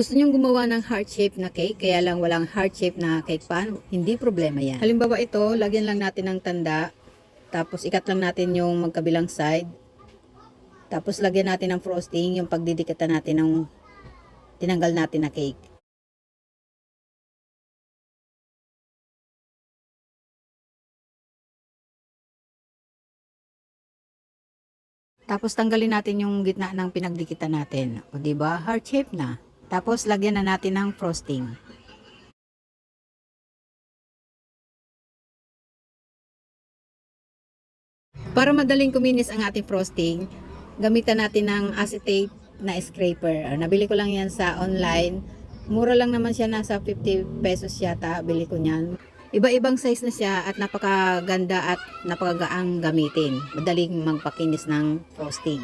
Gusto nyong gumawa ng heart shape na cake, kaya lang walang heart shape na cake pan, hindi problema yan. Halimbawa ito, lagyan lang natin ng tanda, tapos ikat lang natin yung magkabilang side, tapos lagyan natin ng frosting, yung pagdidikatan natin ng tinanggal natin na cake. Tapos tanggalin natin yung gitna ng pinagdikitan natin. O di ba? Heart shape na. Tapos lagyan na natin ng frosting. Para madaling kuminis ang ating frosting, gamitan natin ng acetate na scraper. Ah, Nabili ko lang yan sa online. Mura lang naman siya, nasa 50 pesos yata. Bili ko niyan. Iba-ibang size na siya at napakaganda at napakagaang gamitin. Madaling magpakinis ng frosting.